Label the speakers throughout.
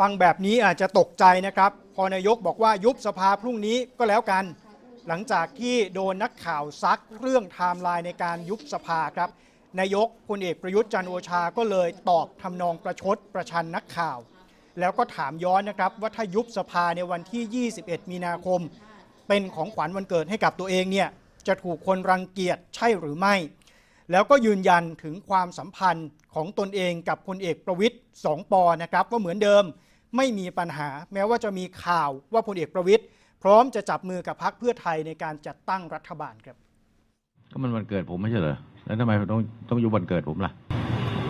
Speaker 1: ฟังแบบนี้อาจจะตกใจนะครับ พอนายกบอกว่ายุบสภาพรุ่งนี้ก็แล้วกัน หลังจากที่โดนนักข่าวซักเรื่องไทม์ไลน์ในการยุบสภาครับ นายกพลเอกประยุทธ์จันโอชาก็เลยตอบทำนองประชดประชันนักข่าว แล้วก็ถามย้อนนะครับว่าถ้ายุบสภาในวันที่ 21 มีนาคม เป็นของขวัญวันเกิดให้กับตัวเองเนี่ยจะถูกคนรังเกียจใช่หรือไม่ แล้วก็ยืนยันถึงความสัมพันธ์ของตนเองกับพลเอกประวิทย์สองปอนะครับว่าเหมือนเดิมไม่มีปัญหา แม้ว่าจะมีข่าวว่าพลเอกประวิทย์พร้อมจะจับมือกับพรรคเพื่อไทยในการจัดตั้งรัฐบาลครับ
Speaker 2: ก็มันวันเกิดผมไม่ใช่เหรอแล้วทำไมต้องต้องยุบวันเกิดผมล่ะ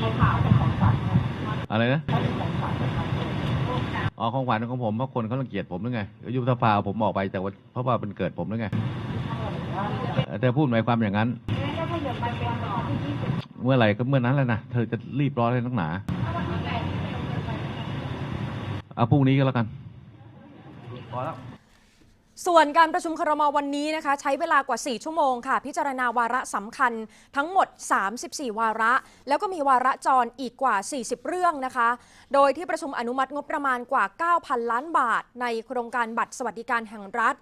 Speaker 3: ในข่าวเป็นของขวัญค่ะ
Speaker 2: อะไรนะ
Speaker 3: เขาเป็นของขวัญของเขา
Speaker 2: อ๋อของขวัญของผมเพราะคนเขารังเกียจผมหรือไงยุบสภาเอาผมออกไปจากวันเพราะว่าเป็นเกิดผมหรือไงเออเธอพูดหมายความอย่างนั้น
Speaker 3: ก็ขยับไป
Speaker 2: เมื่อไหร่ก็เมื่อนั้นแหละนะ เธอจะรีบร้อนเลยนักหนาเอาพรุ่งนี้ก็แล้วกันพอแล้ว
Speaker 4: ส่วนการประชุมครมวันนี้นะคะ ใช้เวลากว่า 4 ชั่วโมงค่ะ พิจารณาวาระสำคัญทั้งหมด 34 วาระ แล้วก็มีวาระจรอีกกว่า 40 เรื่องนะคะ โดยที่ประชุมอนุมัติงบประมาณกว่า 9,000 ล้านบาท ในโครงการบัตรสวัสดิการแห่งรัฐ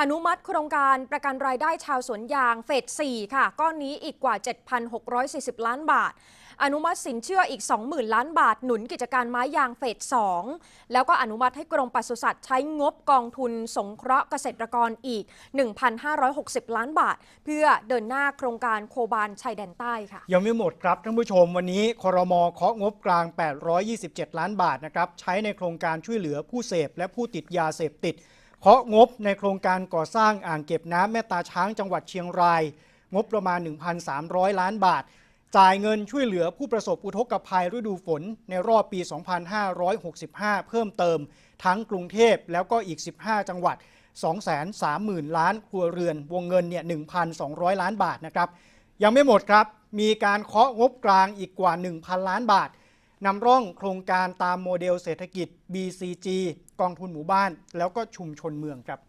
Speaker 4: อนุมัติโครงการประกันรายได้ชาวสวนยางเฟส 4 ค่ะ ก้อนนี้อีกกว่า 7,640 ล้านบาท อนุมัติสินเชื่ออีก 20,000 ล้านบาท หนุนกิจการไม้ยางเฟส 2 แล้วก็อนุมัติให้กรมปศุสัตว์ใช้งบกองทุนสงเคราะห์เกษตรกรอีก 1,560 ล้านบาท เพื่อเดินหน้าโครงการโคบานชายแดนใต้ค่ะ
Speaker 1: ยังไม่หมดครับท่านผู้ชมวันนี้ครมเคาะงบกลาง 827 ล้านบาทนะครับใช้ในโครงการช่วยเหลือผู้เสพและผู้ติดยาเสพติด เคาะงบในโครงการก่อสร้างอ่างเก็บน้ำแม่ตาช้างจังหวัดเชียงราย งบประมาณ 1,300 ล้านบาท จ่ายเงินช่วยเหลือผู้ประสบอุทกภัยฤดูฝนในรอบปี 2565 เพิ่มเติม ทั้งกรุงเทพแล้วก็อีก 15 จังหวัด 230,000 ล้านครัวเรือน วงเงินเนี่ย 1,200 ล้านบาทนะครับ ยังไม่หมดครับ มีการเคาะงบกลางอีกกว่า 1,000 ล้านบาท นำร่องโครงการตามโมเดลเศรษฐกิจ BCG กองทุนหมู่บ้าน แล้วก็ชุมชนเมืองครับ